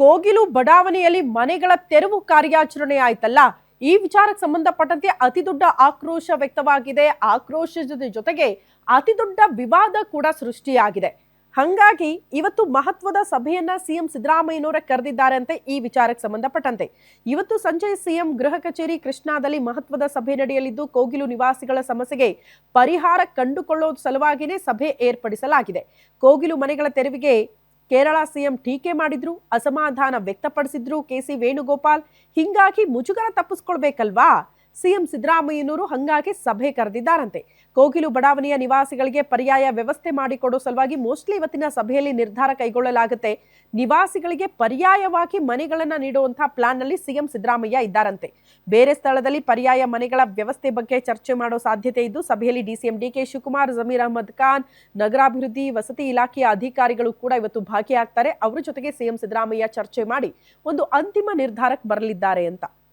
ಕೋಗಿಲು ಬಡಾವಣೆಯಲ್ಲಿ ಮನೆಗಳ ತೆರವು ಕಾರ್ಯಾಚರಣೆ ಆಯ್ತಲ್ಲ? ಈ ವಿಚಾರಕ್ಕೆ ಸಂಬಂಧಪಟ್ಟಂತೆ ಅತಿ ದೊಡ್ಡ ಆಕ್ರೋಶ ವ್ಯಕ್ತವಾಗಿದೆ. ಆಕ್ರೋಶದ ಜೊತೆಗೆ ಅತಿ ದೊಡ್ಡ ವಿವಾದ ಕೂಡ ಸೃಷ್ಟಿಯಾಗಿದೆ. ಹಂಗಾಗಿ ಇವತ್ತು ಮಹತ್ವದ ಸಭೆಯನ್ನ ಸಿಎಂ ಸಿದ್ದರಾಮಯ್ಯನವರ ಕರೆದಿದ್ದಾರೆ ಅಂತ ಈ ವಿಚಾರಕ್ಕೆ ಸಂಬಂಧಪಟ್ಟಂತೆ. ಇವತ್ತು ಸಂಜೆ ಸಿಎಂ ಗೃಹ ಕಚೇರಿ ಕೃಷ್ಣಾದಲ್ಲಿ ಮಹತ್ವದ ಸಭೆ ನಡೆಯಲಿದ್ದು, ಕೋಗಿಲು ನಿವಾಸಿಗಳ ಸಮಸ್ಯೆಗೆ ಪರಿಹಾರ ಕಂಡುಕೊಳ್ಳೋ ಸಲುವಾಗಿಯೇ ಸಭೆ ಏರ್ಪಡಿಸಲಾಗಿದೆ. ಕೋಗಿಲು ಮನೆಗಳ ತೆರವಿಗೆ ಕೇರಳ ಸಿಎಂ ಟೀಕೆ ಮಾಡಿದ್ರು ಅಸಮಾಧಾನ ವ್ಯಕ್ತಪಡಿಸಿದ್ರು ಕೆಸಿ ವೇಣುಗೋಪಾಲ್. ಹಿಂಗಾಗಿ ಮುಜುಗರ ತಪ್ಪಿಸ್ಕೊಳ್ಬೇಕಲ್ವಾ? ಸಿಎಂ ಸಿದ್ದರಾಮಯ್ಯನವರು ಹಂಗಾಗಿ ಸಭೆ ಕರೆದಿದ್ದಾರಂತೆ. ಕೋಗಿಲು ಬಡಾವಣೆಯ ನಿವಾಸಿಗಳಿಗೆ ಪರ್ಯಾಯ ವ್ಯವಸ್ಥೆ ಮಾಡಿಕೊಡೋ ಸಲುವಾಗಿ ಮೋಸ್ಟ್ಲಿ ಇವತ್ತಿನ ಸಭೆಯಲ್ಲಿ ನಿರ್ಧಾರ ಕೈಗೊಳ್ಳಲಾಗುತ್ತೆ. ನಿವಾಸಿಗಳಿಗೆ ಪರ್ಯಾಯವಾಗಿ ಮನೆಗಳನ್ನು ನೀಡುವಂತಹ ಪ್ಲಾನ್ನಲ್ಲಿ ಸಿಎಂ ಸಿದ್ದರಾಮಯ್ಯ ಇದ್ದಾರಂತೆ. ಬೇರೆ ಸ್ಥಳದಲ್ಲಿ ಪರ್ಯಾಯ ಮನೆಗಳ ವ್ಯವಸ್ಥೆ ಬಗ್ಗೆ ಚರ್ಚೆ ಮಾಡೋ ಸಾಧ್ಯತೆ ಇದ್ದು, ಸಭೆಯಲ್ಲಿ ಡಿಸಿಎಂ ಡಿಕೆ ಶಿವಕುಮಾರ್, ಜಮೀರ್ ಅಹಮದ್ ಖಾನ್, ನಗರಾಭಿವೃದ್ಧಿ ವಸತಿ ಇಲಾಖೆಯ ಅಧಿಕಾರಿಗಳು ಕೂಡ ಇವತ್ತು ಭಾಗಿಯಾಗ್ತಾರೆ. ಅವರ ಜೊತೆಗೆ ಸಿಎಂ ಸಿದ್ದರಾಮಯ್ಯ ಚರ್ಚೆ ಮಾಡಿ ಒಂದು ಅಂತಿಮ ನಿರ್ಧಾರಕ್ಕೆ ಬರಲಿದ್ದಾರೆ ಅಂತ.